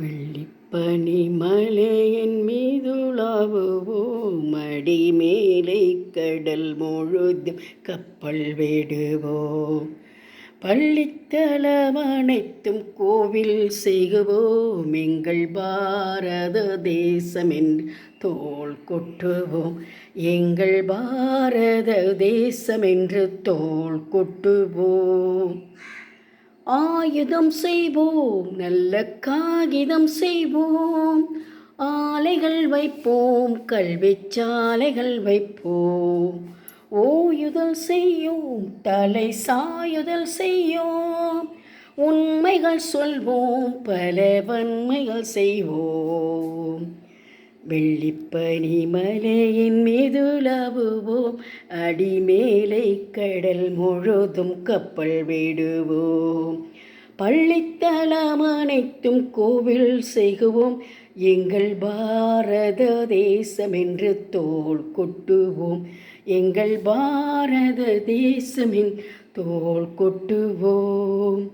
வெள்ளிப்பனி மலையின் மீதுலாவுவோம். அடி மேலே கடல் முழுதும் கப்பல் விடுவோம். பள்ளித்தலம் அனைத்தும் கோவில் செய்குவோம் எங்கள் பாரத தேசம் என்று தோல் கொட்டுவோம். எங்கள் பாரத தேசம் என்று தோல் கொட்டுவோம். ஆயுதம் செய்வோம் நல்ல காகிதம் செய்வோம். ஆலைகள் வைப்போம் கல்விச் சாலைகள் வைப்போம். ஓயுதல் செய்யோம் தலை சாயுதல் செய்யோம். உண்மைகள் சொல்வோம் பல வன்மைகள் செய்வோம். வெள்ளிப்பனி மலையின் மீதுலாவுவோம் அடிமேலை கடல் முழுதும் கப்பல் விடுவோம். பள்ளித்தலம் அனைத்தும் கோவில் செய்குவோம் எங்கள் பாரத தேசம் என்று தோல் கொட்டுவோம். எங்கள் பாரத தேசமின் தோல் கொட்டுவோம்.